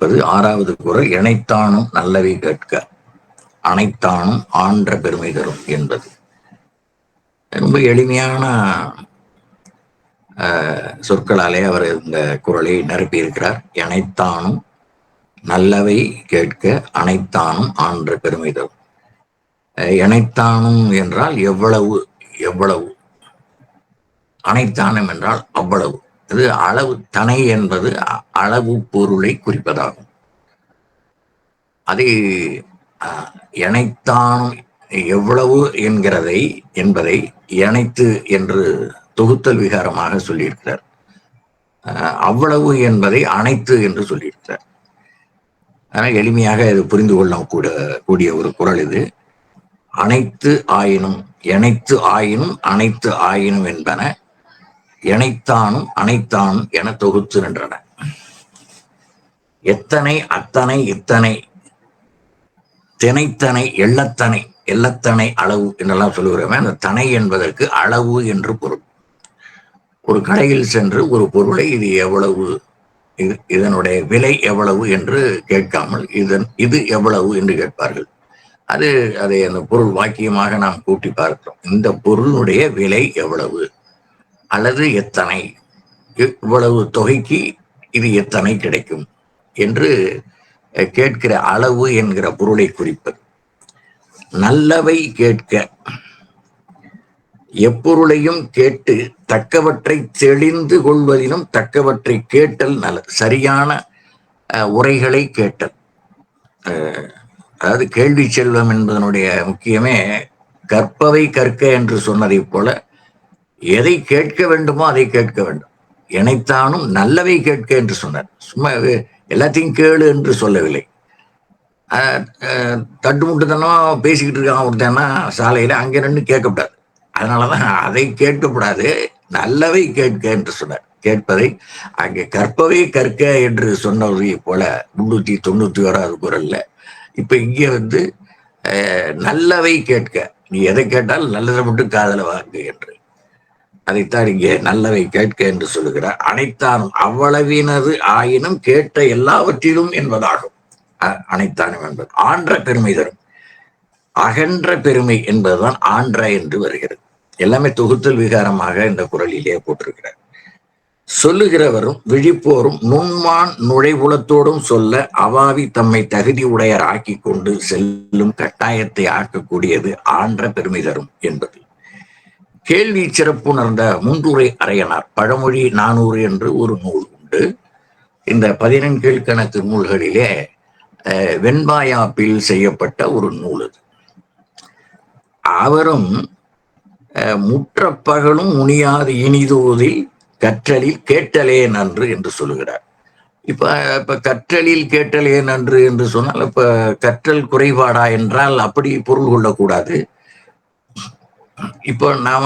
என்பது ஆறாவது குரல் இணைத்தானும் நல்லவை கேட்க அனைத்தானும் ஆன்ற பெருமை தரும் என்பது. ரொம்ப எளிமையான அஹ், சொற்களாலே அவர் இந்த குரலை நிரப்பியிருக்கிறார். இணைத்தானும் நல்லவை கேட்க அனைத்தானும் ஆன்ற பெருமை தரும். அஹ், இணைத்தானும் என்றால் எவ்வளவு எவ்வளவு. அனைத்தானும் என்றால் அவ்வளவு. இது அளவு தனை என்பது அ- அளவு பொருளை குறிப்பதாகும். அதை இணைத்தான் எவ்வளவு என்கிறதை என்பதை இணைத்து என்று தொகுத்தல் விகாரமாக சொல்லியிருக்கிறார். அவ்வளவு என்பதை அனைத்து என்று சொல்லியிருக்கிறார். ஆனால் எளிமையாக இது புரிந்து கொள்ள கூட கூடிய ஒரு குரல் இது. அனைத்து ஆயினும் இணைத்து ஆயினும் அனைத்து ஆயினும் என்பன இணைத்தானும் அனைத்தானும் என தொகுத்து நின்றன. எத்தனை அத்தனை இத்தனை தினைத்தனை எள்ளத்தனை எள்ளத்தனை அளவு என்றெல்லாம் சொல்லுகிறோமே அந்த தனை என்பதற்கு அளவு என்று பொருள். ஒரு கடையில் சென்று ஒரு பொருளை இது எவ்வளவு இது இதனுடைய விலை எவ்வளவு என்று கேட்காமல் இதன் இது எவ்வளவு என்று கேட்பார்கள். அது அதை அந்த பொருள் வாக்கியமாக நாம் கூட்டி பார்க்கிறோம் இந்த பொருளுடைய விலை எவ்வளவு? அல்லது எத்தனை? இவ்வளவு தொகைக்கு இது எத்தனை கிடைக்கும்? என்று கேட்கிற அளவு என்கிற பொருளை குறிப்பது. நல்லவை கேட்க எப்பொருளையும் கேட்டு தக்கவற்றை தெளிந்து கொள்வதிலும் தக்கவற்றை கேட்டல் நல்ல சரியான அஹ், உரைகளை கேட்டல். அதாவது கேள்வி செல்வம் என்பதனுடைய முக்கியமே கற்பவை கற்க என்று சொன்னதைப் போல எதை கேட்க வேண்டுமோ அதை கேட்க வேண்டும். இணைத்தானும் நல்லவை கேட்க என்று சொன்னார். சும்மா எல்லாத்தையும் கேளு என்று சொல்லவில்லை. தட்டு அஹ், பேசிக்கிட்டு இருக்கான் ஒருத்தன்னா சாலையில அங்கே நின்று கேட்கக்கூடாது அதனாலதான் அதை கேட்கக்கூடாது நல்லவை கேட்க என்று சொன்னார். கேட்பதை அங்கே கற்பவை கற்க என்று சொன்னதை போல முன்னூத்தி தொண்ணூத்தி ஓராவது குரல்ல இப்ப இங்க வந்து நல்லவை கேட்க. நீ எதை கேட்டால் நல்லதை மட்டும் காதல வாங்கு என்று. அதைத்தான் இங்கே நல்லவை கேட்க என்று சொல்லுகிறார். அனைத்தானும் அவ்வளவினது ஆயினும் கேட்ட எல்லாவற்றிலும் என்பதாகும். அனைத்தானும் என்பது. ஆன்ற பெருமை தரும். அகன்ற பெருமை என்பதுதான் ஆன்ற என்று வருகிறது. எல்லாமே தொகுத்தல் விகாரமாக இந்த குரலிலேயே போட்டிருக்கிறார். சொல்லுகிறவரும் விழிப்போரும் நுண்மான் நுழைவுலத்தோடும் சொல்ல அவாவி தம்மை தகுதி உடையர் ஆக்கி கொண்டு செல்லும் கட்டாயத்தை ஆக்கக்கூடியது ஆன்ற பெருமை தரும் என்பது. கேள்வி சிறப்புணர்ந்த முன்றுரை அறையனார் பழமொழி நானூறு என்று ஒரு நூல் உண்டு. இந்த பதினெண் கீழ்கணக்கு நூல்களிலே அஹ், வெண்பாயாப்பில் செய்யப்பட்ட ஒரு நூல் அது. அவரும் அஹ், முற்ற முனியாது இனிதோதில் கற்றலில் கேட்டலே நன்று என்று சொல்லுகிறார். இப்ப இப்ப கற்றலில் கேட்டலே நன்று என்று சொன்னால் இப்ப கற்றல் குறைபாடா என்றால் அப்படி பொருள் கொள்ளக்கூடாது. இப்போ நாம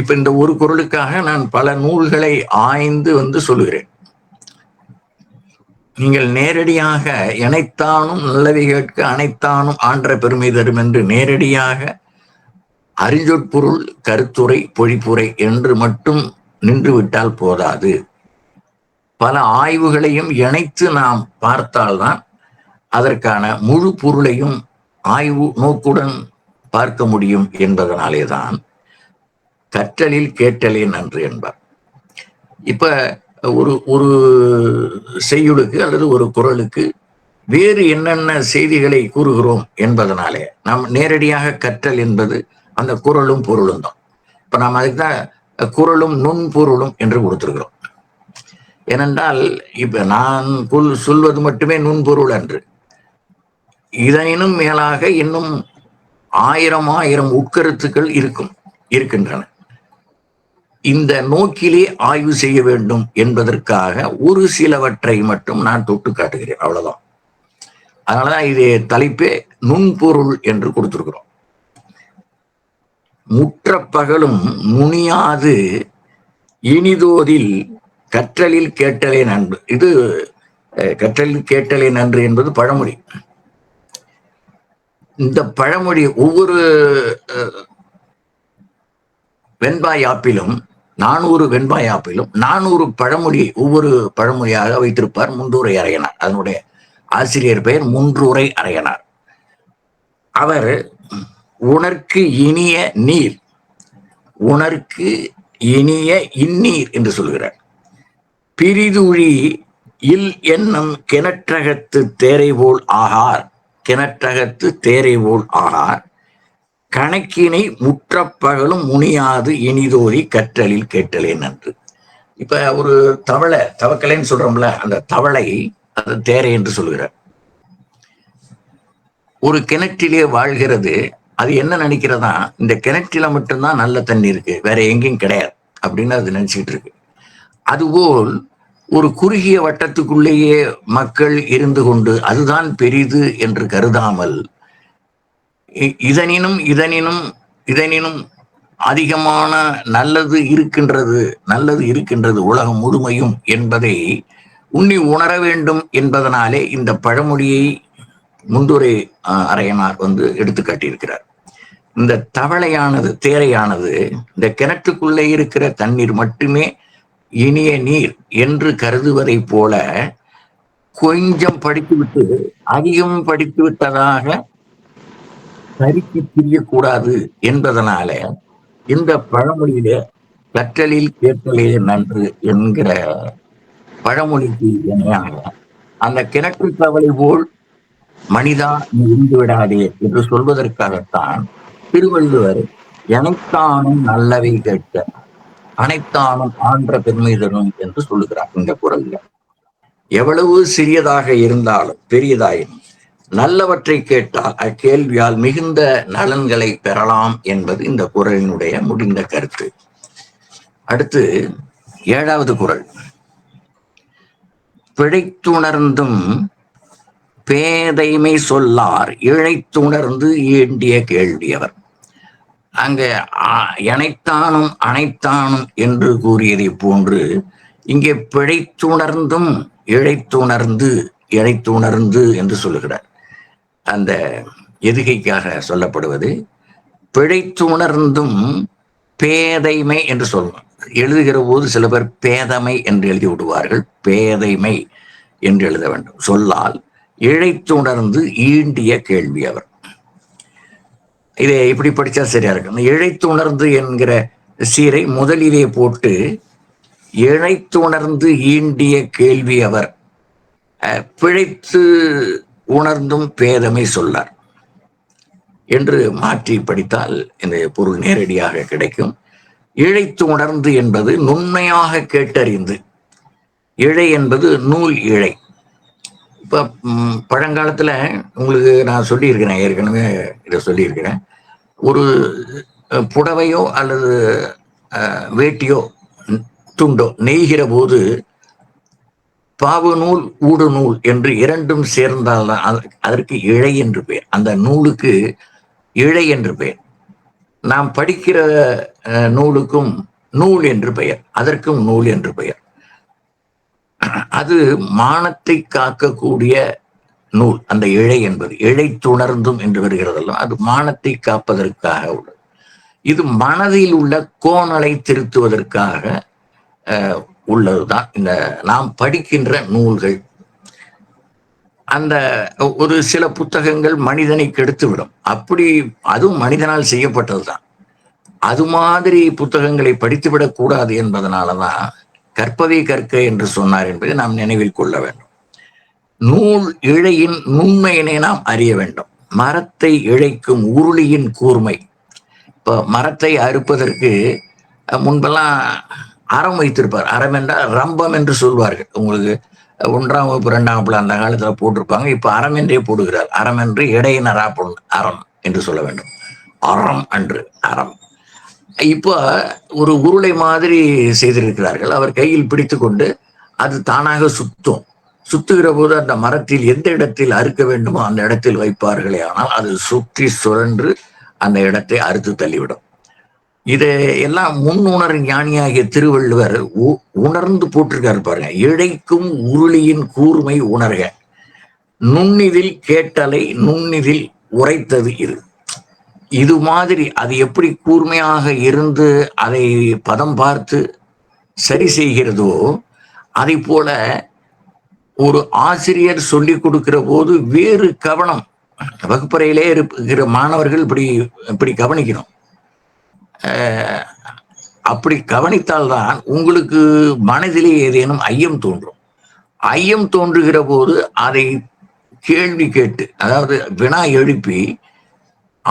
இப்ப இந்த ஒரு குரலுக்காக நான் பல நூல்களை ஆய்ந்து வந்து சொல்லுகிறேன். நீங்கள் நேரடியாக இணைத்தானும் நல்லவை கேட்க அனைத்தானும் ஆன்ற பெருமை தரும் என்று நேரடியாக அறிஞ்சொற்பொருள் கருத்துரை பொழிப்புரை என்று மட்டும் நின்று விட்டால் போதாது. பல ஆய்வுகளையும் இணைத்து நாம் பார்த்தால்தான் அதற்கான முழு பொருளையும் ஆய்வு நோக்குடன் பார்க்க முடியும் என்பதனாலே தான் கற்றலில் கேட்டலே நன்று என்பார். இப்ப ஒரு ஒரு செய்யுளுக்கு அல்லது ஒரு குரலுக்கு வேறு என்னென்ன செய்திகளை கூறுகிறோம் என்பதனாலே நாம் நேரடியாக கற்றல் என்பது அந்த குரலும் பொருளும் தான். இப்ப நாம் அதுக்கு தான் குரலும் நுண்பொருளும் என்று கொடுத்திருக்கிறோம். ஏனென்றால் இப்ப நான் சொல்வது மட்டுமே நுண்பொருள் அன்று. இதனினும் மேலாக இன்னும் ஆயிரம் ஆயிரம் உட்கருத்துக்கள் இருக்கும் இருக்கின்றன. இந்த நோக்கிலே ஆய்வு செய்ய வேண்டும் என்பதற்காக ஒரு சிலவற்றை மட்டும் நான் தொட்டு காட்டுகிறேன் அவ்வளவுதான். அதனாலதான் இது தலைப்பே நுண்பொருள் என்று கொடுத்திருக்கிறோம். முற்ற பகலும் முனியாது இனிதோதில் கற்றலில் கேட்டலே நன்று. இது கற்றலில் கேட்டலே நன்று என்பது பழமொழி. இந்த பழமொழி ஒவ்வொரு வெண்பாய் ஆப்பிலும் நானூறு வெண்பாய் ஆப்பிலும் நானூறு பழமொழி ஒவ்வொரு பழமொழியாக வைத்திருப்பார் முன்றூரை அறையனார் அதனுடைய ஆசிரியர் பெயர் முன்றூரை அறையனார் அவர் உணர்க்கு இனிய நீர் உணர்க்கு இனிய இந்நீர் என்று சொல்கிறார். பிரிதுழி இல் என்னும் கிணற்றகத்து தேரை போல் ஆகார் கிணற்றகத்து தேரை போல் ஆனார். கணக்கினை முற்றப்பகலும் முனியாது இனிதோரி கற்றலில் கேட்டலேன் நன்று இப்ப ஒரு தவளை தவக்கலைன்னு சொல்றோம்ல அந்த தவளை அது தேரை என்று சொல்கிறார். ஒரு கிணற்றிலே வாழ்கிறது அது என்ன நினைக்கிறதா? இந்த கிணற்றில மட்டும்தான் நல்ல தண்ணி இருக்கு வேற எங்கேயும் கிடையாது அப்படின்னு அது நினைச்சிட்டு இருக்கு. அதுபோல் ஒரு குறுகிய வட்டத்துக்குள்ளேயே மக்கள் இருந்து கொண்டு அதுதான் பெரிது என்று கருதாமல் இ- இதனினும் இதனினும் இதனினும் அதிகமான நல்லது இருக்கின்றது நல்லது இருக்கின்றது உலகம் முழுமையும் என்பதை உண்ணி உணர வேண்டும் என்பதனாலே இந்த பழமொழியை முந்துரை அஹ், அரையனார் வந்து எடுத்து காட்டியிருக்கிறார் இந்த தவளையானது தேரையானது இந்த கிணற்றுக்குள்ளே இருக்கிற தண்ணீர் மட்டுமே இனிய நீர் என்று கருதுவதைப் போல கொஞ்சம் படித்துவிட்டு அதிகம் படித்து விட்டதாக சரிக்கு திரியக்கூடாது என்பதனால இந்த பழமொழியில கற்றலில் கேட்டலே நன்று என்கிற பழமொழிக்கு இணையாக அந்த கிணற்று தவளை போல் மனிதா இருந்து விடாதே என்று சொல்வதற்காகத்தான் திருவள்ளுவர் எனக்கானும் நல்லவை கேட்க அனைத்தானும் ஆன்ற பெருமை தரும் என்று சொல்லுகிறார் இந்த குரல்ல. எவ்வளவு சிறியதாக இருந்தாலும் பெரியதாயினும் நல்லவற்றை கேட்டால் அக்கேள்வியால் மிகுந்த நலன்களை பெறலாம் என்பது இந்த குரலினுடைய முடிந்த கருத்து. அடுத்து ஏழாவது குரல். பிழைத்துணர்ந்தும் பேதைமை சொல்லார் இழைத்துணர்ந்து ஈண்டிய கேள்வியவர் அங்க அனைத்தானும் அனைத்தானும் என்று கூறியதை போன்று இங்கே பிழைத்துணர்ந்தும் இழைத்துணர்ந்து இழைத்துணர்ந்து என்று சொல்லுகிறார். அந்த எதுகைக்காக சொல்லப்படுவது? பிழைத்துணர்ந்தும் பேதைமை என்று சொல்லணும் எழுதுகிற போது சில பேர் பேதமை என்று எழுதி விடுவார்கள். பேதைமை என்று எழுத வேண்டும். சொல்லால் இழைத்துணர்ந்து ஈண்டிய கேள்வி அவர். இதை இப்படி படித்தா சரியா இருக்கு இந்த இழைத்துணர்ந்து என்கிற சீரை முதலிலே போட்டு இழைத்துணர்ந்து ஈண்டிய கேள்வி அவர் பிழைத்து உணர்ந்தும் பேதமை சொல்லார் என்று மாற்றி படித்தால் இந்த பொருள் நேரடியாக கிடைக்கும். இழைத்து உணர்ந்து என்பது நுண்மையாக கேட்டறிந்து இழை என்பது நூல் இழை. இப்போ பழங்காலத்தில் பழங்காலத்துல உங்களுக்கு நான் சொல்லியிருக்கிறேன் ஏற்கனவே இதை சொல்லியிருக்கிறேன். ஒரு புடவையோ அல்லது அஹ், வேட்டியோ துண்டோ நெய்கிற போது பாவு நூல் ஊடு நூல் என்று இரண்டும் சேர்ந்தால் அதற்கு இழை என்று பெயர். அந்த நூலுக்கு இழை என்று பெயர். நாம் படிக்கிற நூலுக்கும் நூல் என்று பெயர். அதற்கும் நூல் என்று பெயர். அது மானத்தை காக்கக்கூடிய நூல். அந்த இழை என்பது இழை துணர்ந்தும் என்று வருகிறதல்ல அது மானத்தை காப்பதற்காக உள்ளது. இது மனதில் உள்ள கோணலை திருத்துவதற்காக அஹ், உள்ளதுதான். இந்த நாம் படிக்கின்ற நூல்கள். அந்த ஒரு சில புத்தகங்கள் மனிதனை கெடுத்துவிடும். அப்படி அதுவும் மனிதனால் செய்யப்பட்டதுதான். அது மாதிரி புத்தகங்களை படித்துவிடக் கூடாது என்பதனாலதான் கற்பதை கற்க என்று சொன்னார் என்பதை நாம் நினைவில் கொள்ள வேண்டும். நூல் இழையின் நுண்மையினை நாம் அறிய வேண்டும். மரத்தை இழைக்கும் உருளியின் கூர்மை. இப்போ மரத்தை அறுப்பதற்கு முன்பெல்லாம் அறம் வைத்திருப்பார். அறம் என்றால் ரம்பம் என்று சொல்வார்கள். உங்களுக்கு ஒன்றாம் வகுப்பு இரண்டாம் வகுப்புல அந்த காலத்துல போட்டிருப்பாங்க. இப்ப அறம் என்றே போடுகிறார். அறம் என்று இடையினரா பொருள் அறம் என்று சொல்ல வேண்டும். அறம் அன்று அறம். இப்போ ஒரு உருளை மாதிரி செய்திருக்கிறார்கள். அவர் கையில் பிடித்து கொண்டு அது தானாக சுத்தும். சுத்துகிற போது அந்த மரத்தில் எந்த இடத்தில் அறுக்க வேண்டுமோ அந்த இடத்தில் வைப்பார்களே ஆனால் அது சுற்றி சுழன்று அந்த இடத்தை அறுத்து தள்ளிவிடும். இதை எல்லாம் முன்னுணர் ஞானியாகிய திருவள்ளுவர் உ- உணர்ந்து போட்டிருக்காரு பாருங்க. இழைக்கும் உருளியின் கூர்மை உணர்க. நுண்ணிதில் கேட்டலை நுண்ணிதில் உரைத்தது இது. இது மாதிரி அது எப்படி கூர்மையாக இருந்து அதை பதம் பார்த்து சரி செய்கிறதோ அதை போல ஒரு ஆசிரியர் சொல்லி கொடுக்கிற போது வேறு கவனம். வகுப்பறையிலே இருக்கிற மாணவர்கள் இப்படி இப்படி கவனிக்கணும். அப்படி கவனித்தால்தான் உங்களுக்கு மனதிலே ஏதேனும் ஐயம் தோன்றும். ஐயம் தோன்றுகிற போது அதை கேள்வி கேட்டு அதாவது வினா எழுப்பி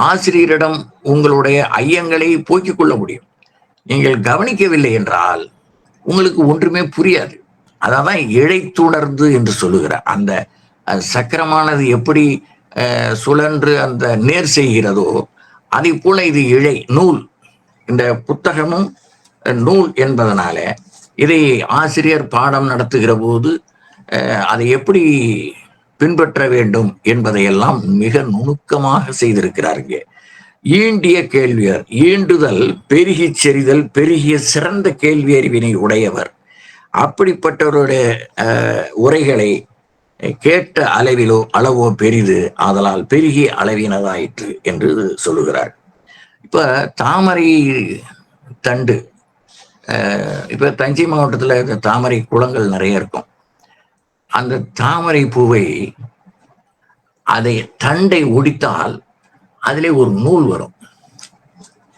ஆசிரியரிடம் உங்களுடைய ஐயங்களை போக்கிக் கொள்ள முடியும். நீங்கள் கவனிக்கவில்லை என்றால் உங்களுக்கு ஒன்றுமே புரியாது. அதான் இழைத்துணர்ந்து என்று சொல்லுகிறார் அந்த சக்கரமானது எப்படி சுழன்று அந்த நேர் செய்கிறதோ அதை போல இது இழை நூல். இந்த புத்தகமும் நூல் என்பதனால இதை ஆசிரியர் பாடம் நடத்துகிற போது அதை எப்படி பின்பற்ற வேண்டும் என்பதையெல்லாம் மிக நுணுக்கமாக செய்திருக்கிறாருங்க ஈண்டிய கேள்வியர் ஈண்டுதல் பெருகிச் செறிதல் பெருகிய சிறந்த கேள்வி அறிவினை உடையவர். அப்படிப்பட்டவருடைய உரைகளை கேட்ட அளவிலோ அளவோ பெரிது ஆதலால் பெருகிய அளவினதாயிற்று என்று சொல்லுகிறார். இப்ப தாமரை தண்டு இப்ப தஞ்சை மாவட்டத்தில் இந்த தாமரை குளங்கள் நிறைய இருக்கும். அந்த தாமரை பூவை அதை தண்டை ஒடித்தால் அதிலே ஒரு நூல் வரும்.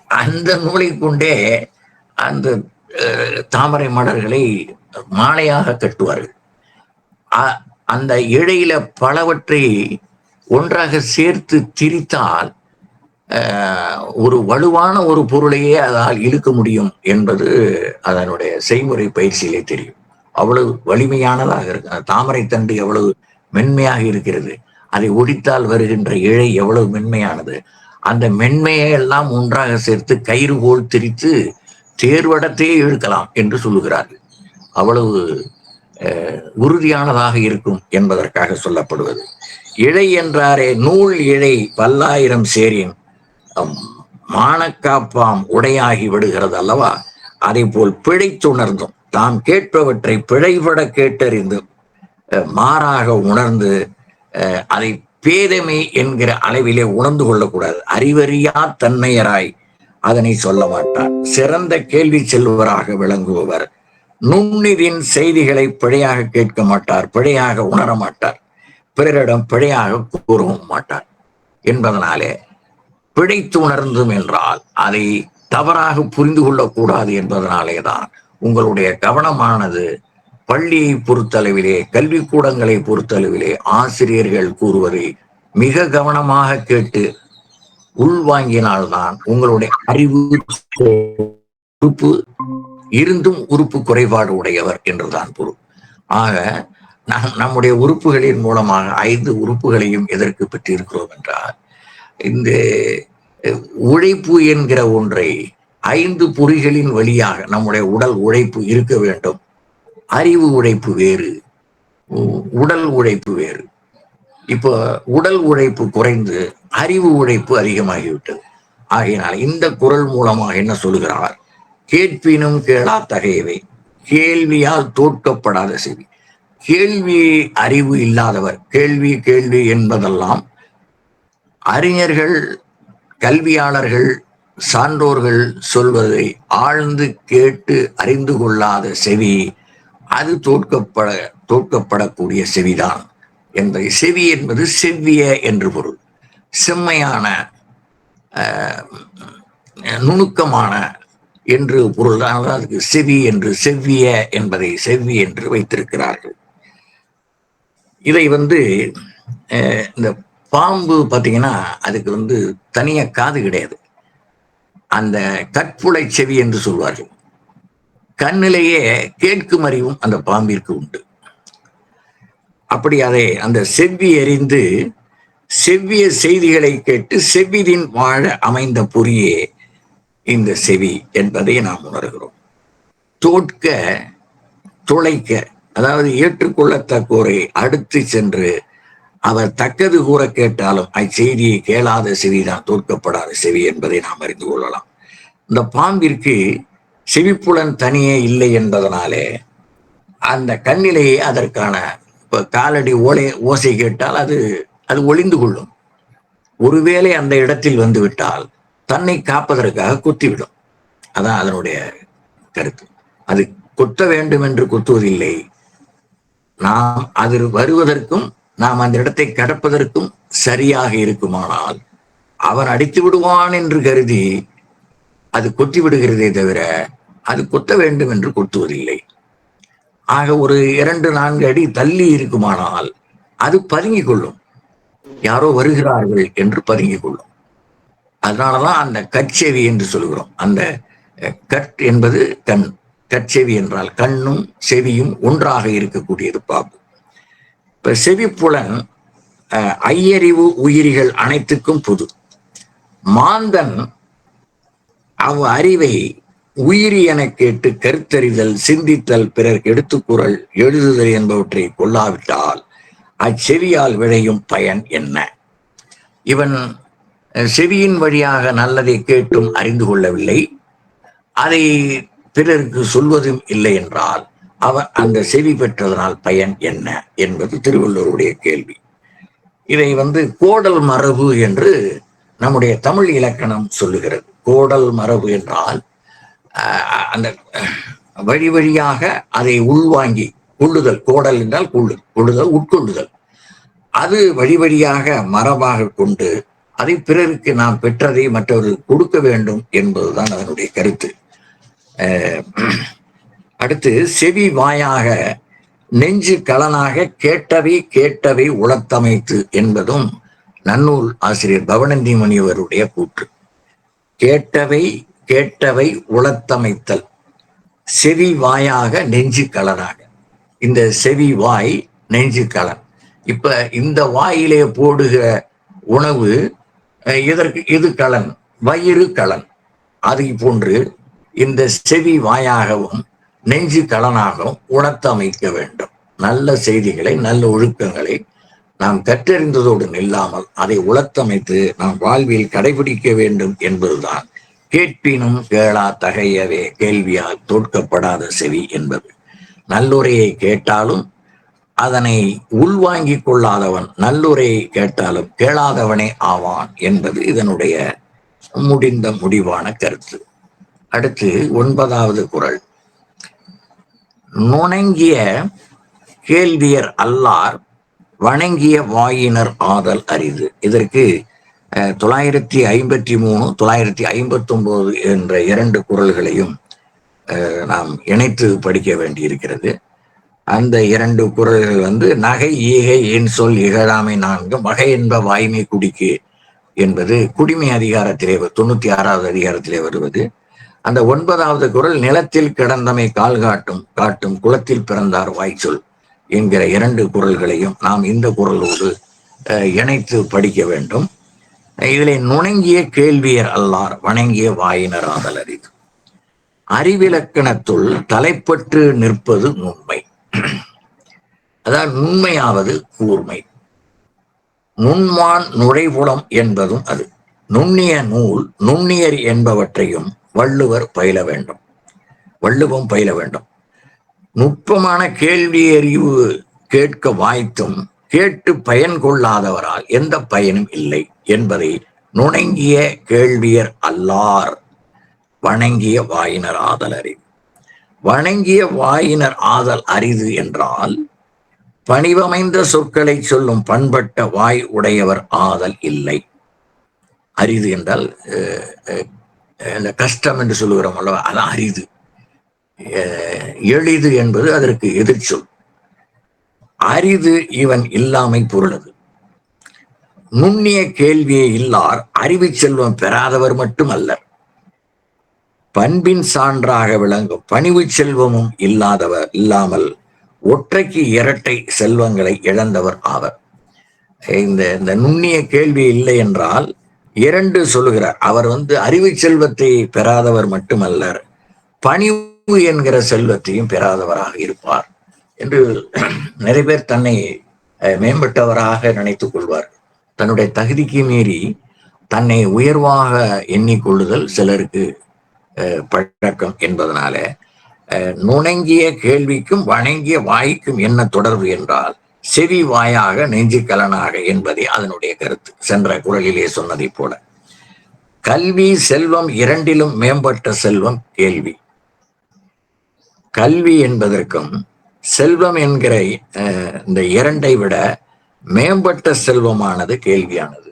அந்த நூலை கொண்டே அந்த அஹ், தாமரை மலர்களை மாலையாக கட்டுவார்கள். அந்த இழையில பலவற்றை ஒன்றாக சேர்த்து திரித்தால் ஒரு வலுவான ஒரு பொருளையே அதால் இழுக்க முடியும் என்பது அதனுடைய செய்முறை பயிற்சியிலே தெரியும். அவ்வளவு வலிமையானதாக இருக்கு தாமரை தண்டு எவ்வளவு மென்மையாக இருக்கிறது. அதை ஒடித்தால் வருகின்ற இழை எவ்வளவு மென்மையானது. அந்த மென்மையை எல்லாம் ஒன்றாக சேர்த்து கயிறு போல் திரித்து தேர்வடத்தையே இழுக்கலாம் என்று சொல்லுகிறார்கள். அவ்வளவு அஹ், உறுதியானதாக இருக்கும் என்பதற்காக சொல்லப்படுவது. இழை என்றாரே நூல் இழை பல்லாயிரம் சேரின் மானக்காப்பாம் உடையாகி விடுகிறது அல்லவா? அதை போல் பிழைத்துணர்ந்தும் தாம் கேட்பவற்றை பிழைபட கேட்டறிந்து மாறாக உணர்ந்து அதை பேதமை என்கிற அளவிலே உணர்ந்து கொள்ளக்கூடாது. அறிவறியா தன்மையராய் அதனை சொல்ல மாட்டார். சிறந்த கேள்வி செல்வராக விளங்குபவர். நுண்ணிதின் செய்திகளை பிழையாக கேட்க மாட்டார் பிழையாக உணர மாட்டார். பிறரிடம் பிழையாக கூறவும் மாட்டார். என்பதனாலே பிழைத்து உணர்ந்தும் என்றால் அதை தவறாக புரிந்து கொள்ளக்கூடாது என்பதனாலே தான் உங்களுடைய கவனமானது பள்ளியை பொறுத்தளவிலே கல்விக்கூடங்களை பொறுத்தளவிலே ஆசிரியர்கள் கூறுவதை மிக கவனமாக கேட்டு உள்வாங்கினால்தான் உங்களுடைய அறிவு உறுப்பு இருந்தும் உறுப்பு குறைபாடு உடையவர் என்றுதான் பொருள். ஆக நம் நம்முடைய உறுப்புகளின் மூலமாக ஐந்து உறுப்புகளையும் எதற்கு பெற்றிருக்கிறோம் என்றால் இந்த உழைப்பு என்கிற ஒன்றை ஐந்து பொறிகளின் வழியாக நம்முடைய உடல் உழைப்பு இருக்க வேண்டும். அறிவு உழைப்பு வேறு. உ- உடல் உழைப்பு வேறு. இப்போ உடல் உழைப்பு குறைந்து அறிவு உழைப்பு அதிகமாகிவிட்டது. ஆகையினால் இந்த குரல் மூலமாக என்ன சொல்கிறார்? கேட்பினும் கேளா தகையவை. கேள்வியால் தோற்கப்படாத செவி. கேள்வி அறிவு இல்லாதவர். கேள்வி கேள்வி என்பதெல்லாம் அறிஞர்கள் கல்வியாளர்கள் சான்றோர்கள் சொல்வதை ஆழ்ந்து கேட்டு அறிந்து கொள்ளாத செவி அது தோற்கப்பட தோற்கப்படக்கூடிய செவிதான். என்பதை செவி என்பது செவ்விய என்று பொருள். செம்மையான ஆஹ், நுணுக்கமான என்று பொருள் தான் அதுக்கு செவி என்று செவ்விய என்பதை செவ்வி என்று வைத்திருக்கிறார்கள். இதை வந்து இந்த பாம்பு பார்த்தீங்கன்னா அதுக்கு வந்து தனியாக காது கிடையாது. அந்த கற்புளை செவி என்று சொல்வார்கள். கண்ணிலேயே கேட்கும் அறிவும் அந்த பாம்பிற்கு உண்டு. அப்படி அதை அந்த செவ்வி எறிந்து செவ்விய செய்திகளை கேட்டு செவ்விதின் வாழ அமைந்த பொறியே இந்த செவி என்பதை நாம் உணர்கிறோம். தோற்க துளைக்க அதாவது ஏற்றுக்கொள்ளத்தக்கோரை அடுத்து சென்று அவர் தக்கது கூற கேட்டாலும் அச்செய்தியை கேளாத செவிதான் தோற்கப்படாத செவி என்பதை நாம் அறிந்து கொள்ளலாம். இந்த பாம்பிற்கு செவிப்புலன் தனியே இல்லை என்பதனாலே அந்த கண்ணிலையை அதற்கான இப்போ காலடி ஓலை ஓசை கேட்டால் அது அது ஒளிந்து கொள்ளும். ஒருவேளை அந்த இடத்தில் வந்துவிட்டால் தன்னை காப்பதற்காக குத்திவிடும். அதான் அதனுடைய கருத்து. அது குத்த வேண்டும் என்று குத்துவதில்லை நாம் அது வருவதற்கும் நாம் அந்த இடத்தை கடப்பதற்கும் சரியாக இருக்குமானால் அவன் அடித்து விடுவான் என்று கருதி அது கொத்தி விடுகிறதே தவிர அது கொத்த வேண்டும் என்று கொத்துவதில்லை ஆக ஒரு இரண்டு நான்கு அடி தள்ளி இருக்குமானால் அது பதுங்கிக் கொள்ளும். யாரோ வருகிறார்கள் என்று பதுங்கிக் கொள்ளும். அதனாலதான் அந்த கட்செவி என்று சொல்கிறோம். அந்த கட் என்பது கண். கட்செவி என்றால் கண்ணும் செவியும் ஒன்றாக இருக்கக்கூடியது பாம்பு இப்ப செவிப்புலன் அஹ், ஐயறிவு உயிரிகள் அனைத்துக்கும் பொது. மாந்தன் அவ் அறிவை உயிரி எனக் கேட்டு கருத்தறிதல் சிந்தித்தல் பிறர்க்கு எடுத்துக்கூறல் எழுதுதல் என்பவற்றை கொள்ளாவிட்டால் அச்செவியால் விளையும் பயன் என்ன? இவன் செவியின் வழியாக நல்லதை கேட்டும் அறிந்து கொள்ளவில்லை. அதை பிறருக்கு சொல்வதும் இல்லை என்றால் அவன் அந்த செவி பெற்றதனால் பயன் என்ன என்பது திருவள்ளுவருடைய கேள்வி. இதை வந்து கோடல் மரபு என்று நம்முடைய தமிழ் இலக்கணம் சொல்லுகிறது. கோடல் மரபு என்றால் அந்த வழி வழியாக அதை உள்வாங்கி கொள்ளுதல் கோடல் என்றால் கொள்ளு கொள்ளுதல் உட்கொள்ளுதல். அது வழி வழியாக மரபாக கொண்டு அதை பிறருக்கு நாம் பெற்றதை மற்றவர்களுக்கு கொடுக்க வேண்டும் என்பதுதான் அதனுடைய கருத்து. அடுத்து செவி வாயாக நெஞ்சு கலனாக கேட்டவை கேட்டவை உளத்தமைத்து என்பதும் நன்னூல் ஆசிரியர் பவனந்தி முனிவருடைய கூற்று. கேட்டவை கேட்டவை உளத்தமைத்தல் செவி வாயாக நெஞ்சு கலனாக. இந்த செவி வாய் நெஞ்சு கலன். இப்ப இந்த வாயிலே போடுகிற உணவு இதற்கு இது கலன் வயிறு கலன். அதை போன்று இந்த செவி வாயாகவும் நெஞ்சு கலனாகவும் உணர்த்தமைக்க வேண்டும். நல்ல செய்திகளை நல்ல ஒழுக்கங்களை நாம் கற்றறிந்ததோடு நில்லாமல் அதை உளத்தமைத்து நாம் வாழ்வில் கடைபிடிக்க வேண்டும் என்பதுதான் கேட்பினும் கேளா தகையவே கேள்வியால் தோற்கப்படாத செவி என்பது. நல்லுரையை கேட்டாலும் அதனை உள்வாங்கிக் கொள்ளாதவன் நல்லுரையை கேட்டாலும் கேளாதவனே ஆவான் என்பது இதனுடைய முடிந்த முடிவான கருத்து. அடுத்து ஒன்பதாவது குறள் நுணங்கிய கேள்வியர் அல்லார் வணங்கிய வாயினர் ஆதல் அரிது. இதற்கு அஹ், தொள்ளாயிரத்தி ஐம்பத்தி மூணு தொள்ளாயிரத்தி ஐம்பத்தி ஒன்பது என்ற இரண்டு குறள்களையும் நாம் இணைத்து படிக்க வேண்டியிருக்கிறது. அந்த இரண்டு குறள்கள் வந்து நகை ஈகை என் சொல் இகழாமை நான்கு வகை என்ப வாய்மை குடிக்கு என்பது குடிமை அதிகாரத்திலே தொண்ணூத்தி ஆறாவது அதிகாரத்திலே வருவது. அந்த ஒன்பதாவது குரல் நிலத்தில் கிடந்தமை கால் காட்டும் காட்டும் குளத்தில் பிறந்தார் வாய்ச்சொல் என்கிற இரண்டு குரல்களையும் நாம் இந்த குரலோடு இணைத்து படிக்க வேண்டும். இதிலே நுணங்கிய கேள்வியர் அல்லார் வணங்கிய வாயினர் ஆதல் அரிது. அறிவிலக்கணத்துள் தலைப்பற்று நிற்பது நுண்மை. அதாவது நுண்மையாவது கூர்மை. நுண்மான் நுழைவுளம் என்பதும் அது. நுண்ணிய நூல் நுண்ணியர் என்பவற்றையும் வள்ளுவர் பயில வேண்டும். வள்ளுவம் பயில வேண்டும். நுட்பமான கேள்வி அறிவு கேட்க வாய்த்தும் கேட்டு பயன் கொள்ளாதவரால் எந்த பயனும் இல்லை என்பதை நுணங்கிய கேள்வியர் அல்லார் வணங்கிய வாயினர் ஆதல் அறிவு. வணங்கிய வாயினர் ஆதல் அரிது என்றால் பணிவமைந்த சொற்களை சொல்லும் பண்பட்ட வாய் உடையவர் ஆதல் இல்லை. அரிது என்றால் அஹ், இந்த கஷ்டம் என்று சொல்லுகிறோம் அல்லவா? அதான் அரிது. எளிது என்பது அதற்கு எதிர்ச்சொல் அரிது இவன் இல்லாமை பொருளது. நுண்ணிய கேள்வியே இல்லார் அறிவுச் செல்வம் பெறாதவர் மட்டும் அல்லர் பண்பின் சான்றாக விளங்கும் பணிவு செல்வமும் இல்லாதவர் இல்லாமல் ஒற்றைக்கு இரட்டை செல்வங்களை இழந்தவர் ஆவர். இந்த இந்த நுண்ணிய கேள்வி இல்லை என்றால் இரண்டு சொல்லுகிறார். அவர் வந்து அறிவு செல்வத்தை பெறாதவர் மட்டுமல்லர் பணிவு என்கிற செல்வத்தையும் பெறாதவராக இருப்பார் என்று நிறைய பேர் தன்னை அஹ், மேம்பட்டவராக நினைத்துக் கொள்வார். தன்னுடைய தகுதிக்கு மீறி தன்னை உயர்வாக எண்ணிக்கொள்ளுதல் சிலருக்கு அஹ், பழக்கம் என்பதனால அஹ், நுணங்கிய கேள்விக்கும் வணங்கிய வாய்க்கும் என்ன தொடர்பு என்றால் செவி வாயாக நெஞ்சு கலனாக என்பதே அதனுடைய கருத்து. சென்ற குரலிலே சொன்னதைப் போல. கல்வி செல்வம் இரண்டிலும் மேம்பட்ட செல்வம் கேள்வி. கல்வி என்பதற்கும் செல்வம் என்கிற அஹ், இந்த இரண்டை விட மேம்பட்ட செல்வமானது கேள்வியானது.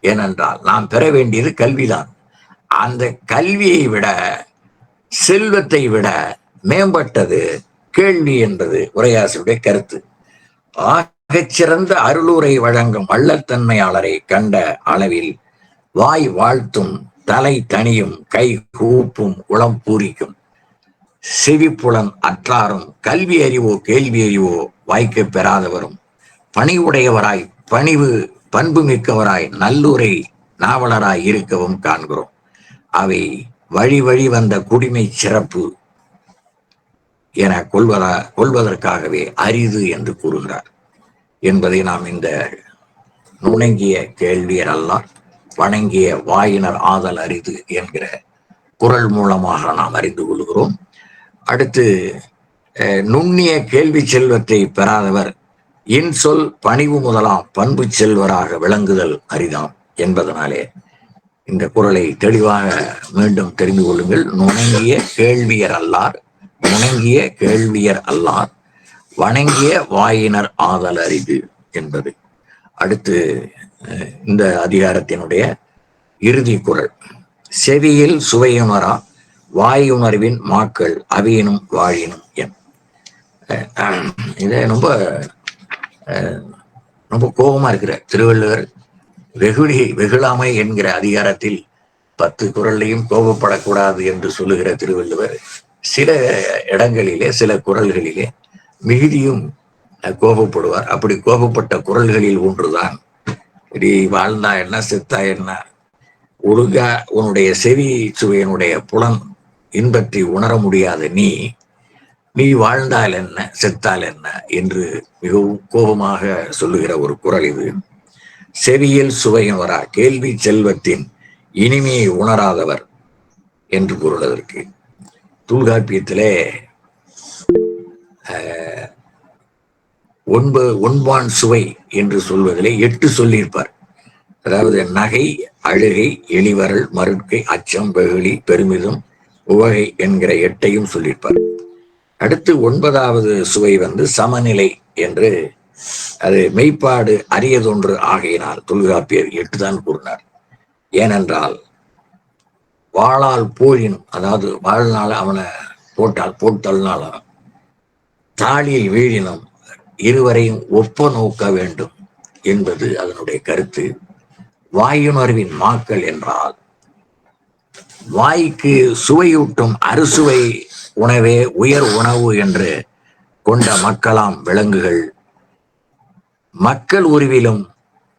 ஏனென்றால் நாம் பெற வேண்டியது கல்விதான். அந்த கல்வியை விட செல்வத்தை விட மேம்பட்டது கேள்வி என்பது உரையாசியுடைய கருத்து. ஆகச் சிறந்த வழங்கும் வள்ளத்தன்மையாளரை கண்ட அளவில் வாய் வாழ்த்தும் தலை தனியும் கை கூப்பும் உளம் பூரிக்கும். செவிப்புலன் அற்றாரும் கல்வி அறிவோ கேள்வி அறிவோ வாய்க்க பெறாதவரும். பணிவுடையவராய் பணிவு பண்பு மிக்கவராய் நல்லுரை நாவலராய் இருக்கவும் காண்கிறோம். அவை வழி வழி வந்த குடிமை சிறப்பு என கொள்வதா கொள்வதற்காகவே அரிது என்று கூறுகிறார். என்பதை நாம் இந்த நுணங்கிய கேள்வியர் அல்லார் வணங்கிய வாயினர் ஆதல் அரிது என்கிற குரல் மூலமாக நாம் அறிந்து கொள்கிறோம். அடுத்து நுண்ணிய கேள்வி செல்வத்தை பெறாதவர் இன்சொல் பணிவு முதலாம் பண்பு செல்வராக விளங்குதல் அரிதாம் என்பதனாலே இந்த குரலை தெளிவாக மீண்டும் தெரிந்து கொள்ளுங்கள். நுணங்கிய கேள்வியர் அல்லார் வணங்கிய கேள்வியர் அல்லார் வணங்கிய வாயினர் ஆதல் அரிது என்பது. அடுத்து இந்த அதிகாரத்தினுடைய இறுதி குரல். செவியில் சுவையுணரா வாயுணர்வின் மாக்கள் அவியினும் வாழினும் என். இது ரொம்ப ரொம்ப கோபமா இருக்கிற திருவள்ளுவர் வெகுளி வெகுளாமை என்கிற அதிகாரத்தில் பத்து குரல்லையும் கோபப்படக்கூடாது என்று சொல்லுகிற திருவள்ளுவர் சில இடங்களிலே சில குரல்களிலே மிகுதியும் கோபப்படுவார். அப்படி கோபப்பட்ட குரல்களில் ஒன்றுதான் நீ வாழ்ந்தா என்ன செத்தா என்ன? ஒழுங்கா உன்னுடைய செவி சுவையினுடைய புலன் இன்பற்றி உணர முடியாத நீ. நீ வாழ்ந்தால் என்ன செத்தால் என்ன? என்று மிகவும் கோபமாக சொல்லுகிற ஒரு குரல் இது. செவியில் சுவையினரா கேள்வி செல்வத்தின் இனிமையை உணராதவர் என்று பொருள் அதற்கு தொல்காப்பியத்திலே ஆஹ், ஒன்பது ஒன்பான் சுவை என்று சொல்வதிலே எட்டு சொல்லியிருப்பார். அதாவது நகை அழுகை எளிவரல் மருட்கை அச்சம் வெகுளி பெருமிதம் உவகை என்கிற எட்டையும் சொல்லியிருப்பார். அடுத்து ஒன்பதாவது சுவை வந்து சமநிலை என்று அது மெய்ப்பாடு அரியதொன்று ஆகையினால் தொல்காப்பியர் எட்டு தான் கூறினார். ஏனென்றால் வாழால் போயினும் அதாவது வாழ்நாள் அவனை போட்டால் போட்டல்னாலும் தாலியை வீழினும் இருவரையும் ஒப்ப நோக்க வேண்டும் என்பது அதனுடைய கருத்து. வாயுணர்வின் மாக்கள் என்றால் வாய்க்கு சுவையூட்டும் அறுசுவை உணவே உயர் உணவு என்று கொண்ட மக்களாம் விலங்குகள். மக்கள் உருவிலும்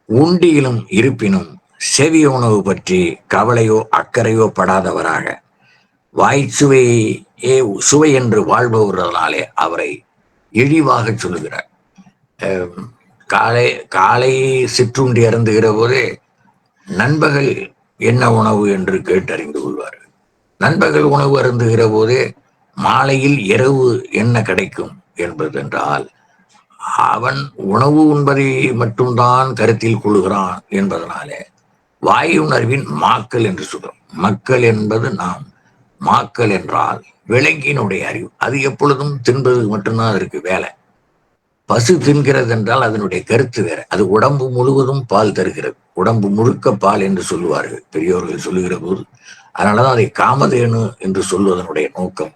உண்டியிலும் இருப்பினும் செவி உணவு பற்றி கவலையோ அக்கறையோ படாதவராக வாய்ச்சுவையே சுவை என்று வாழ்பவர்களாலே அவரை இழிவாக சொல்லுகிறார். காலை காலை சிற்றுண்டி அருந்துகிற போதே நண்பகல் என்ன உணவு என்று கேட்டறிந்து கொள்வார் நண்பகல் உணவு அருந்துகிற போதே மாலையில் இரவு என்ன கிடைக்கும் என்பதென்றால் அவன் உணவு உண்பதை மட்டும்தான் கருத்தில் கொள்கிறான் என்பதனாலே வாயுணர்வின் மாக்கள் என்று சொல்றோம். மக்கள் என்பது நாம். மாக்கள் என்றால் விலங்கினுடைய அறிவு. அது எப்பொழுதும் தின்பது மட்டும்தான் அதற்கு வேலை. பசு தின்கிறது என்றால் அதனுடைய கருத்து வேற. அது உடம்பு முழுவதும் பால் தருகிறது. உடம்பு முழுக்க பால் என்று சொல்லுவார்கள். பெரியோர்கள் சொல்லுகிற போது. அதனாலதான் அதை காமதேனு என்று சொல்வதனுடைய நோக்கம்.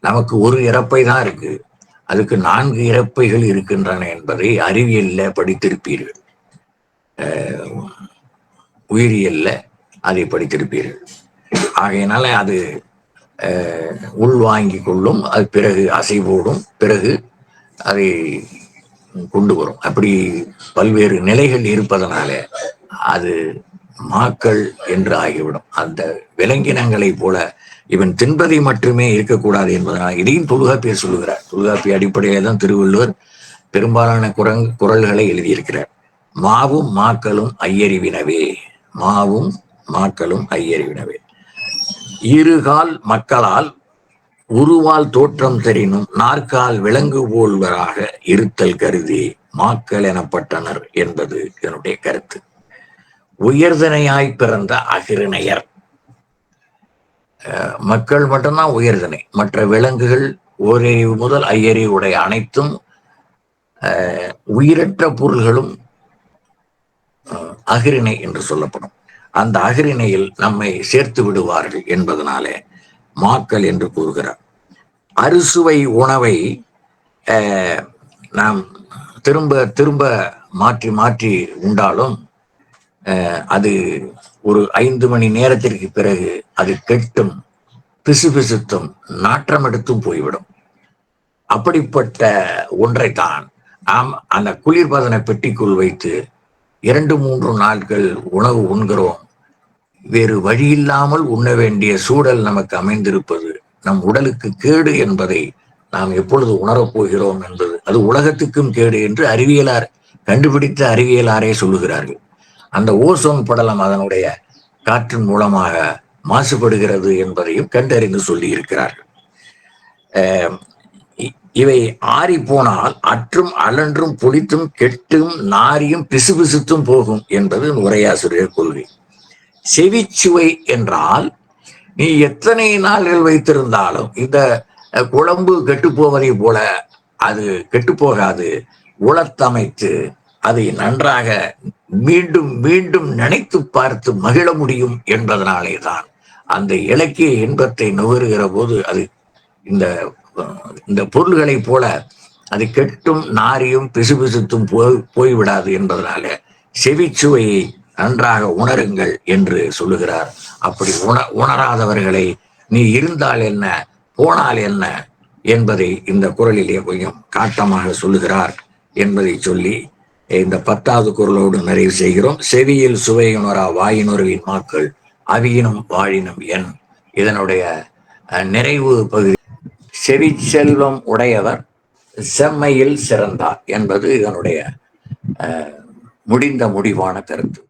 நமக்கு ஒரு இறப்பை தான் இருக்கு. அதுக்கு நான்கு இறப்பைகள் இருக்கின்றன என்பதை அறிவியல்ல படித்திருப்பீர்கள். உயிரியல்ல அதை படித்திருப்பீர்கள். ஆகையினால அது உள்வாங்கி கொள்ளும் அது பிறகு அசைவோடும் பிறகு அதை கொண்டு வரும். அப்படி பல்வேறு நிலைகள் இருப்பதனால அது மாக்கள் என்று ஆகிவிடும். அந்த விலங்கினங்களை போல இவன் தின்பதை மட்டுமே இருக்கக்கூடாது என்பதனால் இதையும் தொல்காப்பியர் சொல்லுகிறார். தொல்காப்பிய அடிப்படையில தான் திருவள்ளுவர் பெரும்பாலான குரங் குரல்களை எழுதியிருக்கிறார். மாவும் மாக்களும் ஐயறிவினவே. மாவும் மாக்களும் ஐயறிவினவே இருகால் மக்களால் உருவால் தோற்றம் தெரினும் நாற்கால் விலங்கு போல்வராக இருத்தல் கருதி மாக்கள் எனப்பட்டனர் என்பது என்னுடைய கருத்து. உயர்தனையாய் பிறந்த அகிரிணையர். அஹ், மக்கள் மட்டும்தான் உயர்தனை மற்ற விலங்குகள் ஓரறிவு முதல் ஐயறிவுடைய அனைத்தும் உயிரற்ற பொருள்களும் அகிரிணை என்று சொல்லப்படும். அந்த அகிரிணையில் நம்மை சேர்த்து விடுவார்கள் என்பதனாலே மாக்கள் என்று கூறுகிறார். அறுசுவை உணவை அஹ், நாம் திரும்ப திரும்ப மாற்றி மாற்றி உண்டாலும் அஹ், அது ஒரு ஐந்து மணி நேரத்திற்கு பிறகு அது கெட்டும் பிசுபிசுத்தும் நாற்றம் எடுத்தும் போய்விடும். அப்படிப்பட்ட ஒன்றைத்தான் நாம் அந்த குளிர்பதன பெட்டிக்குள் வைத்து இரண்டு மூன்று நாட்கள் உணவு உண்கிறோம். வேறு வழியில்லாமல் உண்ண வேண்டிய சூழல் நமக்கு அமைந்திருப்பது நம் உடலுக்கு கேடு என்பதை நாம் எப்பொழுது உணரப் போகிறோம் என்பது. அது உலகத்துக்கும் கேடு என்று அறிவியலார் கண்டுபிடித்த அறிவியலாரே சொல்லுகிறார்கள். அந்த ஓசோன் படலம் அதனுடைய காற்றின் மூலமாக மாசுபடுகிறது என்பதையும் கண்டறிந்து சொல்லி இருக்கிறார்கள் அஹ் இவை ஆறி போனால் அற்றும் அலன்றும் புளித்தும் கெட்டும் நாரியும் பிசுபிசுத்தும் போகும் என்பது உரையாசிரியர் கொள்கை. செவிச்சுவை என்றால் நீ எத்தனை நாள்கள் வைத்திருந்தாலும் இந்த குழம்பு கெட்டுப்போவதை போல அது கெட்டுப்போகாது. உளத்தமைத்து அதை நன்றாக மீண்டும் மீண்டும் நினைத்து பார்த்து மகிழ முடியும் என்பதனாலே தான் அந்த இலக்கிய இன்பத்தை நுகருகிற போது அது இந்த இந்த பொருள்களைப் போல அது கெட்டும் நாரியும் பிசுபிசுத்தும் போய் போய்விடாது என்பதனால செவிச்சுவையை நன்றாக உணருங்கள் என்று சொல்லுகிறார். அப்படி உண உணராதவர்களை நீ இருந்தால் என்ன போனால் என்ன என்பதை இந்த குரலிலே கொஞ்சம் காட்டமாக சொல்லுகிறார் என்பதை சொல்லி இந்த பத்தாவது குரலோடு நிறைவு செய்கிறோம். செவியில் சுவையுணரா வாயினுறவின் மாக்கள் அவியினும் வாழினும் என். இதனுடைய நிறைவு பகுதி செவி செல்வம் உடையவர் செம்மையில் சிறந்தார் என்பது இதனுடைய முடிந்த முடிவான கருத்து.